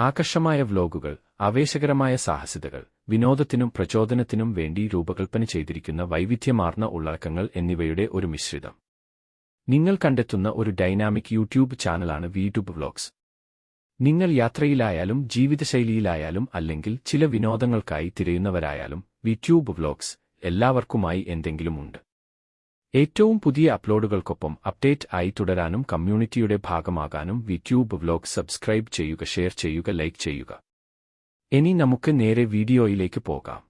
ആകർഷമായ വ്ലോഗുകൾ ആവേശകരമായ സാഹസികതകൾ വിനോദത്തിനും പ്രചോദനത്തിനും വേണ്ടി രൂപകൽപ്പന ചെയ്തിരിക്കുന്ന വൈവിധ്യമാർന്ന ഉള്ളടക്കങ്ങൾ എന്നിവയുടെ ഒരു മിശ്രിതം. നിങ്ങൾ കണ്ടെത്തുന്ന ഒരു ഡൈനാമിക് യൂട്യൂബ് ചാനലാണ് വീട്യൂബ് വ്ലോഗ്സ്. നിങ്ങൾ യാത്രയിലായാലും ജീവിതശൈലിയിലായാലും അല്ലെങ്കിൽ ചില വിനോദങ്ങൾക്കായി തിരയുന്നവരായാലും വിട്യൂബ് വ്ലോഗ്സ് എല്ലാവർക്കുമായി എന്തെങ്കിലുമുണ്ട്. ഏറ്റവും പുതിയ അപ്ലോഡുകൾക്കൊപ്പം അപ്ഡേറ്റ് ആയി തുടരാനും കമ്മ്യൂണിറ്റിയുടെ ഭാഗമാകാനും വിറ്റ്യൂബ് വ്ലോഗ് സബ്സ്ക്രൈബ് ചെയ്യുക ഷെയർ ചെയ്യുക ലൈക്ക് ചെയ്യുക. ഇനി നമുക്ക് നേരെ വീഡിയോയിലേക്ക് പോകാം.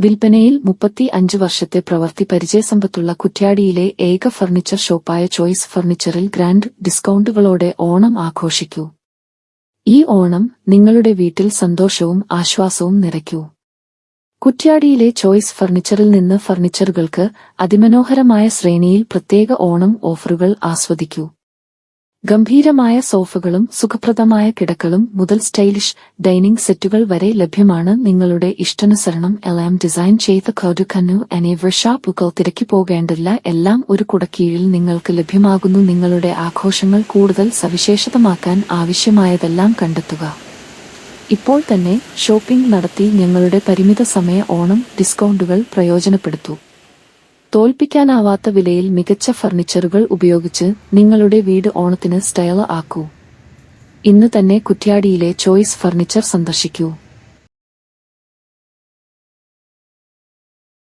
വിൽപ്പനയിൽ മുപ്പത്തി അഞ്ച് വർഷത്തെ പ്രവൃത്തി പരിചയസമ്പത്തുള്ള കുറ്റ്യാടിയിലെ ഏക ഫർണിച്ചർ ഷോപ്പായ ചോയ്സ് ഫർണിച്ചറിൽ ഗ്രാൻഡ് ഡിസ്കൗണ്ടുകളോടെ ഓണം ആഘോഷിക്കൂ. ഈ ഓണം നിങ്ങളുടെ വീട്ടിൽ സന്തോഷവും ആശ്വാസവും നിറയ്ക്കൂ. കുറ്റ്യാടിയിലെ ചോയ്സ് ഫർണിച്ചറിൽ നിന്ന് ഫർണിച്ചറുകൾക്ക് അതിമനോഹരമായ ശ്രേണിയിൽ പ്രത്യേക ഓണം ഓഫറുകൾ ആസ്വദിക്കൂ. ഗംഭീരമായ സോഫകളും സുഖപ്രദമായ കിടക്കളും മുതൽ സ്റ്റൈലിഷ് ഡൈനിംഗ് സെറ്റുകൾ വരെ ലഭ്യമാണ് നിങ്ങളുടെ ഇഷ്ടാനുസരണം. എല്ലാം ഡിസൈൻ ചെയ്ത കൗതുക്കന്നു അനേവർ ഷാപ്പുകൾ തിരക്കി പോകേണ്ടില്ല എല്ലാം ഒരു കുടക്കീഴിൽ നിങ്ങൾക്ക് ലഭ്യമാകുന്നു. നിങ്ങളുടെ ആഘോഷങ്ങൾ കൂടുതൽ സവിശേഷതമാക്കാൻ ആവശ്യമായതെല്ലാം കണ്ടെത്തുക. ഇപ്പോൾ തന്നെ ഷോപ്പിംഗ് നടത്തി ഞങ്ങളുടെ പരിമിത സമയ ഓണം ഡിസ്കൗണ്ടുകൾ പ്രയോജനപ്പെടുത്തൂ. തോൽപ്പിക്കാനാവാത്ത വിലയിൽ മികച്ച ഫർണിച്ചറുകൾ ഉപയോഗിച്ച് നിങ്ങളുടെ വീട് ഓണത്തിന് സ്റ്റൈൽ ആക്കൂ ഇന്ന് തന്നെ കുറ്റ്യാടിയിലെ ചോയ്സ് ഫർണിച്ചർ സന്ദർശിക്കൂ.